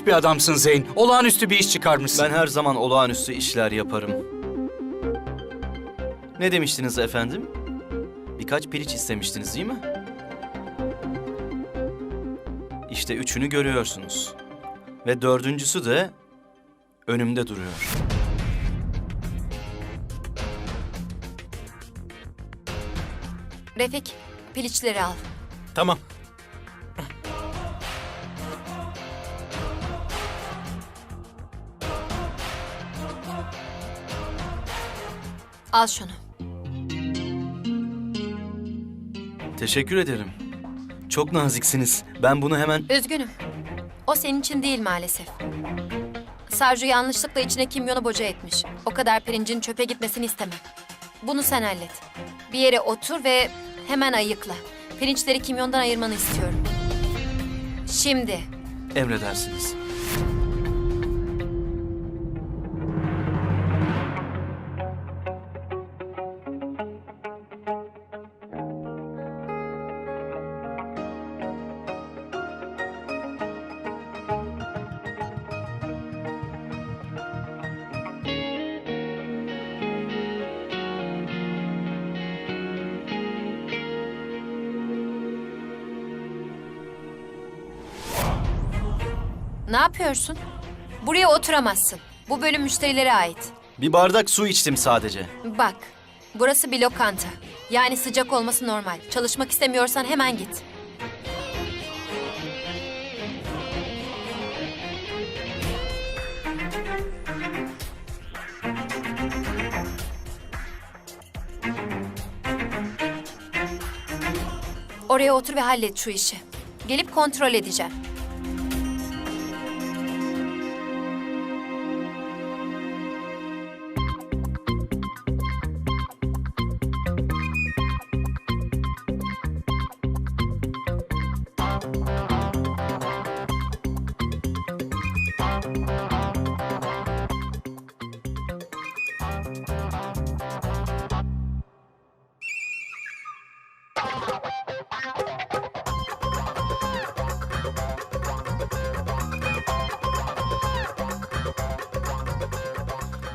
Müthiş bir adamsın Zeyn. Olağanüstü bir iş çıkarmışsın. Ben her zaman olağanüstü işler yaparım. Ne demiştiniz efendim? Birkaç piliç istemiştiniz değil mi? İşte üçünü görüyorsunuz. Ve dördüncüsü de önümde duruyor. Refik, piliçleri al. Tamam. Al şunu. Teşekkür ederim. Çok naziksiniz. Ben bunu hemen... Üzgünüm. O senin için değil maalesef. Sarju yanlışlıkla içine kimyonu boca etmiş. O kadar pirincin çöpe gitmesini istemem. Bunu sen hallet. Bir yere otur ve hemen ayıkla. Pirinçleri kimyondan ayırmanı istiyorum. Şimdi. Emredersiniz. Ne yapıyorsun? Buraya oturamazsın. Bu bölüm müşterilere ait. Bir bardak su içtim sadece. Bak, burası bir lokanta. Yani sıcak olması normal. Çalışmak istemiyorsan hemen git. Oraya otur ve hallet şu işi. Gelip kontrol edeceğim.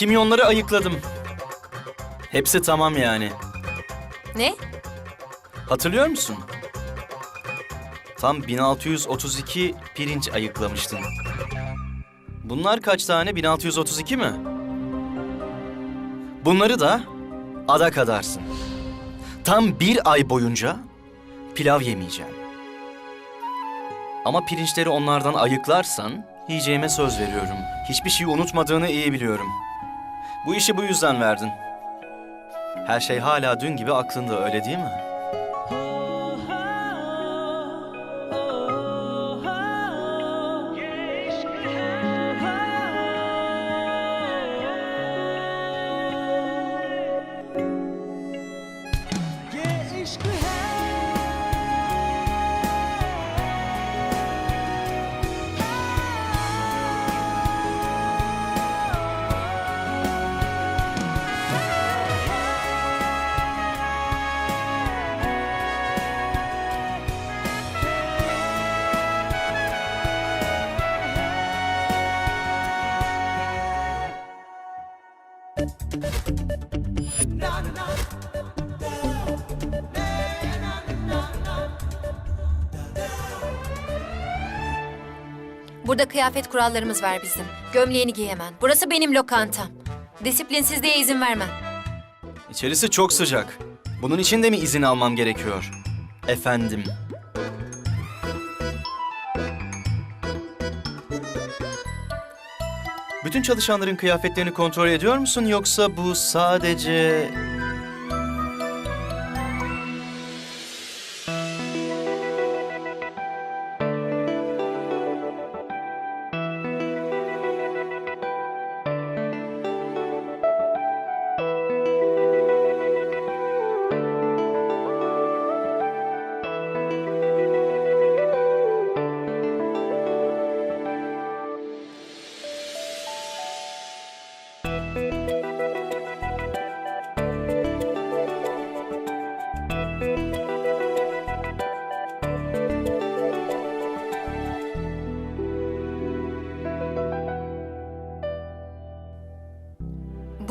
Kimyonları ayıkladım. Hepsi tamam yani. Ne? Hatırlıyor musun? Tam 1632 pirinç ayıklamıştın. Bunlar kaç tane? 1632 mi? Bunları da ada kadarsın. Tam bir ay boyunca pilav yemeyeceğim. Ama pirinçleri onlardan ayıklarsan yiyeceğime söz veriyorum. Hiçbir şey unutmadığını iyi biliyorum. Bu işi bu yüzden verdin. Her şey hala dün gibi aklında öyle değil mi? Burada kıyafet kurallarımız var bizim. Gömleğini giyemen. Burası benim lokantam. Disiplinsizliğe izin vermem. İçerisi çok sıcak. Bunun için de mi izin almam gerekiyor? Efendim. Bütün çalışanların kıyafetlerini kontrol ediyor musun yoksa bu sadece...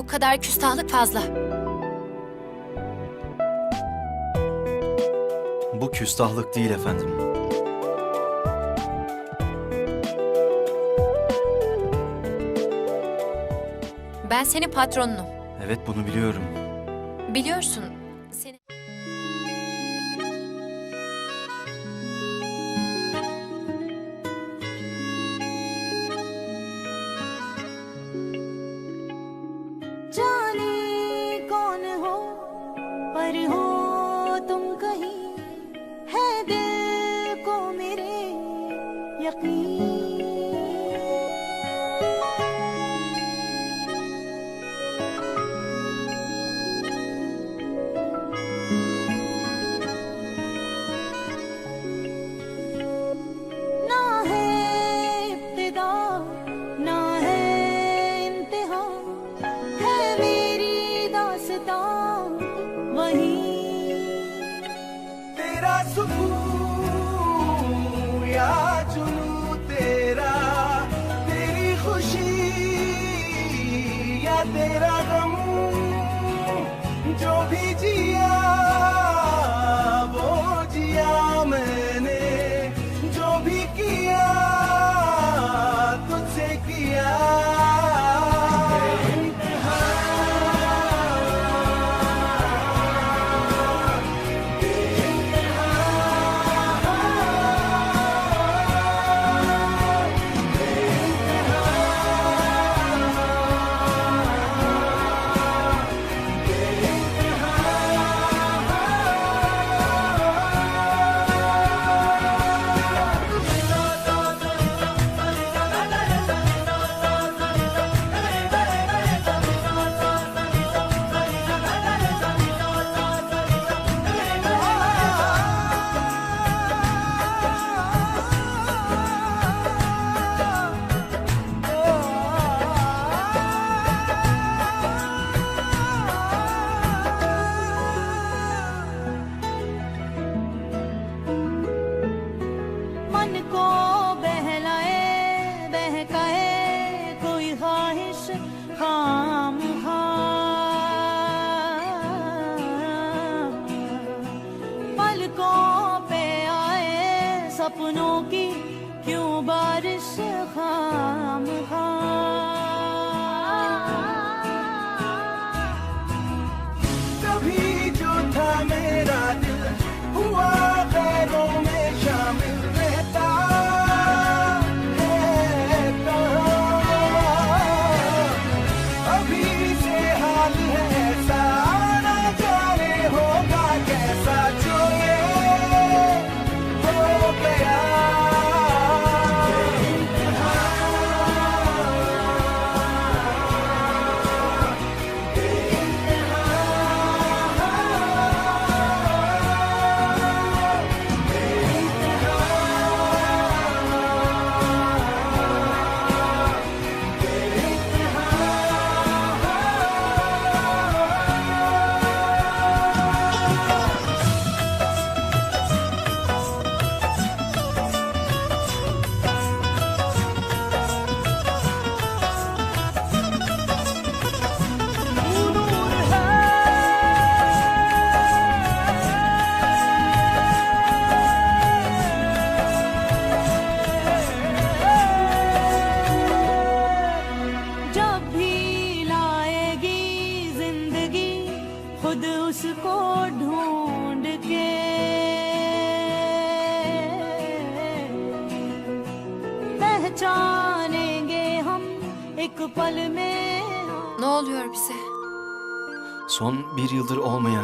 kadar küstahlık fazla. Bu küstahlık değil efendim. Ben senin patronunum. Evet bunu biliyorum. Biliyorsun पर हूँ to heart.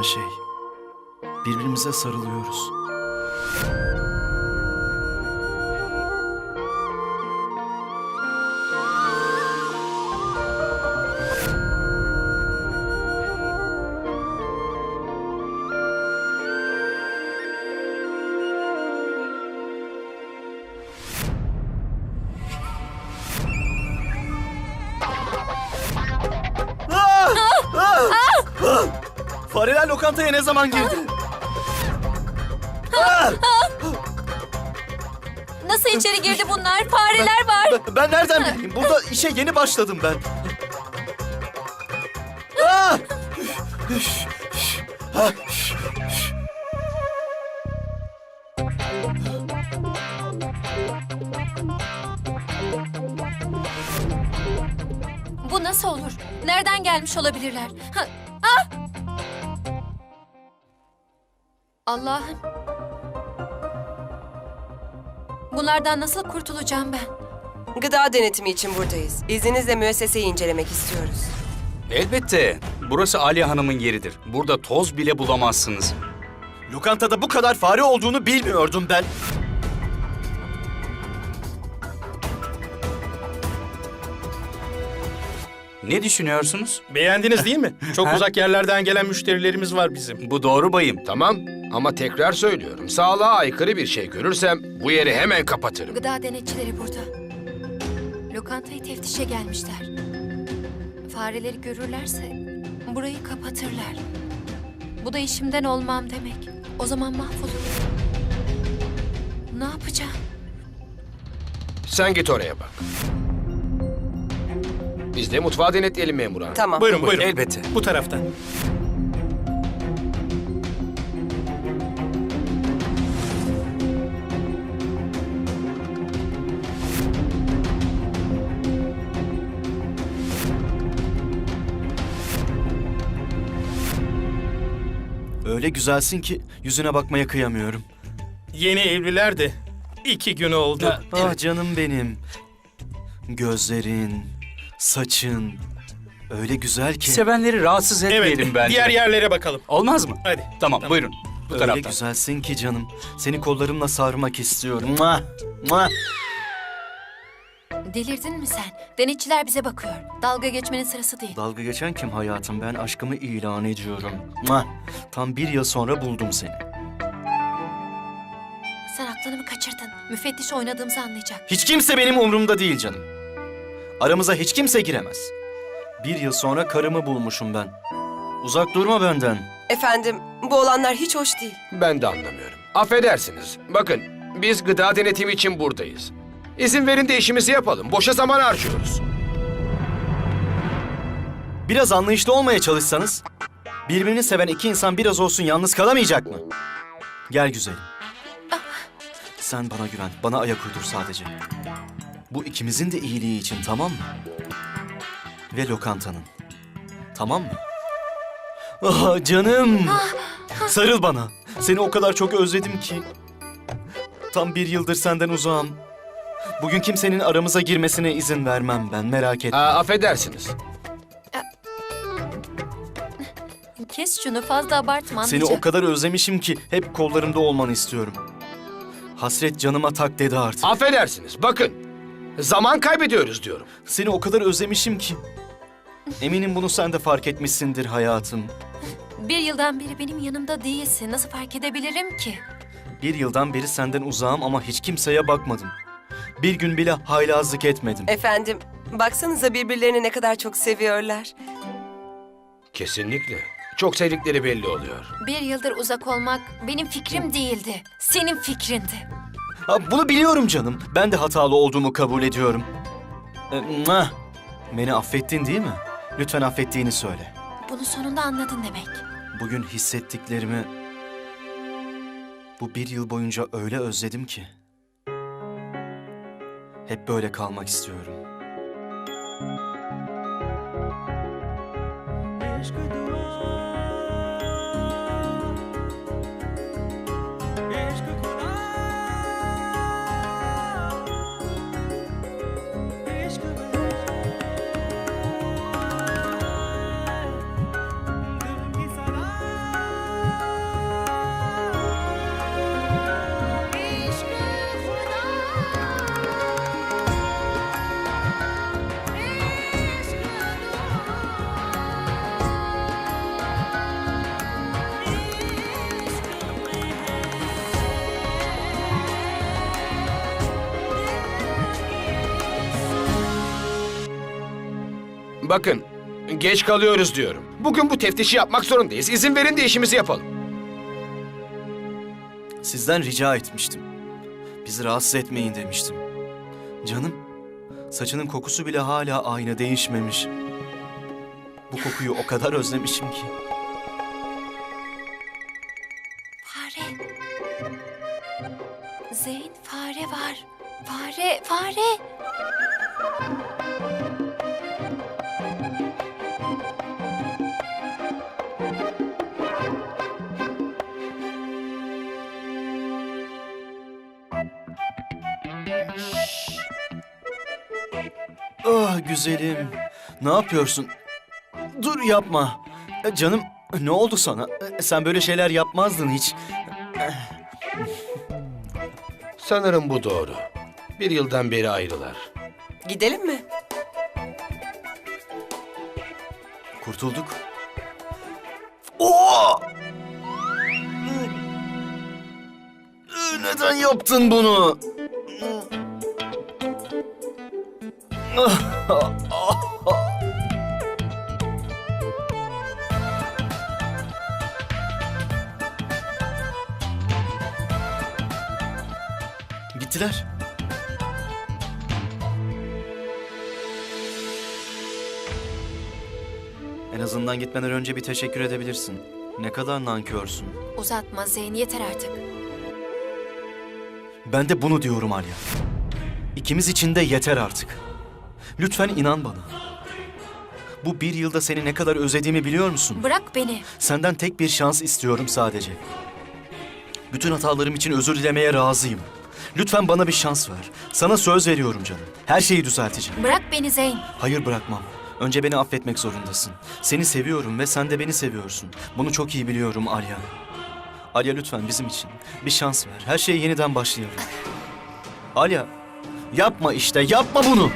şey. Birbirimize sarılıyoruz. lokantaya ne zaman girdin? Ah! Nasıl içeri girdi bunlar? Fareler var. Ben, ben nereden bileyim? Burada işe yeni başladım ben. Ah! Ah! Bu nasıl olur? Nereden gelmiş olabilirler? Ha, Allah'ım. Bunlardan nasıl kurtulacağım ben? Gıda denetimi için buradayız. İzninizle müesseseyi incelemek istiyoruz. Elbette. Burası Aliye Hanım'ın yeridir. Burada toz bile bulamazsınız. Lokantada bu kadar fare olduğunu bilmiyordum ben. Ne düşünüyorsunuz? Beğendiniz değil mi? Çok uzak yerlerden gelen müşterilerimiz var bizim. Bu doğru bayım. Tamam ama tekrar söylüyorum. Sağlığa aykırı bir şey görürsem bu yeri hemen kapatırım. Gıda denetçileri burada. Lokantayı teftişe gelmişler. Fareleri görürlerse burayı kapatırlar. Bu da işimden olmam demek. O zaman mahvolurum. Ne yapacağım? Sen git oraya bak. Biz de mutfağı denetleyelim memur hanım. Tamam. Buyurun buyurun. Elbette. Bu taraftan. Öyle güzelsin ki yüzüne bakmaya kıyamıyorum. Yeni evliler de iki gün oldu. Ah canım benim. Gözlerin, saçın öyle güzel ki. Sevenleri rahatsız etmeyelim Evet, bence. diğer yerlere bakalım. Olmaz mı? Hadi. Tamam, Tamam. buyurun. Bu öyle taraftan. güzelsin ki canım. Seni kollarımla sarmak istiyorum. Mua, mua. Delirdin mi sen? Denetçiler bize bakıyor. Dalga geçmenin sırası değil. Dalga geçen kim hayatım? Ben aşkımı ilan ediyorum. Mua. Tam bir yıl sonra buldum seni. Sen aklını mı kaçırdın? Müfettiş oynadığımızı anlayacak. Hiç kimse benim umurumda değil canım. Aramıza hiç kimse giremez. Bir yıl sonra karımı bulmuşum ben. Uzak durma benden. Efendim, bu olanlar hiç hoş değil. Ben de anlamıyorum. Affedersiniz. Bakın biz gıda denetimi için buradayız. İzin verin de işimizi yapalım. Boşa zaman harcıyoruz. Biraz anlayışlı olmaya çalışsanız, birbirini seven iki insan biraz olsun yalnız kalamayacak mı? Gel güzelim. Sen bana güven, bana ayak uydur sadece. Bu ikimizin de iyiliği için tamam mı? Ve lokantanın. Tamam mı? Ah canım. Sarıl bana. Seni o kadar çok özledim ki. Tam bir yıldır senden uzağım. Bugün kimsenin aramıza girmesine izin vermem ben merak etme. Aa, affedersiniz. Kes şunu fazla abartma Seni anlayacak. o kadar özlemişim ki hep kollarımda olmanı istiyorum. Hasret canıma tak dedi artık. Affedersiniz. Bakın. Zaman kaybediyoruz diyorum. Seni o kadar özlemişim ki. Eminim bunu sen de fark etmişsindir hayatım. Bir yıldan beri benim yanımda değilsin. Nasıl fark edebilirim ki? Bir yıldan beri senden uzağım ama hiç kimseye bakmadım. Bir gün bile haylazlık etmedim. Efendim, baksanıza birbirlerini ne kadar çok seviyorlar. Kesinlikle. Çok sevdikleri belli oluyor. Bir yıldır uzak olmak benim fikrim değildi. Senin fikrindi. Ha, bunu biliyorum canım. Ben de hatalı olduğumu kabul ediyorum. E! Beni affettin değil mi? Lütfen affettiğini söyle. Bunu sonunda anladın demek. Bugün hissettiklerimi bu bir yıl boyunca öyle özledim ki. Hep böyle kalmak istiyorum. Eşkıdım. Bakın, geç kalıyoruz diyorum. Bugün bu teftişi yapmak zorundayız. İzin verin de işimizi yapalım. Sizden rica etmiştim. Bizi rahatsız etmeyin demiştim. Canım, saçının kokusu bile hala aynı değişmemiş. Bu kokuyu o kadar özlemişim ki. Fare. Zeyn fare var. Fare, fare. Güzelim. Ne yapıyorsun? Dur yapma. E, Canım ne oldu sana? E, Sen böyle şeyler yapmazdın hiç. Sanırım bu doğru. Bir yıldan beri ayrılar. Gidelim mi? Kurtulduk. Oo! Neden yaptın bunu? Gittiler. En azından gitmeden önce bir teşekkür edebilirsin. Ne kadar nankörsün. Uzatma Zeyn yeter artık. Ben de bunu diyorum Alya. İkimiz için de yeter artık. Lütfen inan bana. Bu bir yılda seni ne kadar özlediğimi biliyor musun? Bırak beni. Senden tek bir şans istiyorum sadece. Bütün hatalarım için özür dilemeye razıyım. Lütfen bana bir şans ver. Sana söz veriyorum canım. Her şeyi düzelteceğim. Bırak beni Zeyn. Hayır bırakmam. Önce beni affetmek zorundasın. Seni seviyorum ve sen de beni seviyorsun. Bunu çok iyi biliyorum Alya. Alya lütfen bizim için bir şans ver. Her şeye yeniden başlayalım. Alya, yapma işte, yapma bunu.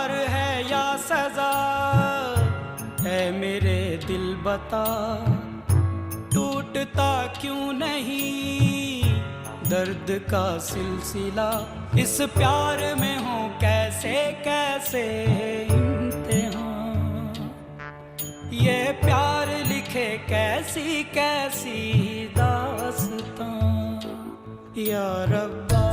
प्यार है या सजा? है मेरे दिल बता, टूटता क्यों नहीं? दर्द का सिलसिला, इस प्यार में हो कैसे कैसे इम्तिहान? ये प्यार लिखे कैसी कैसी दास्तां या रब्बा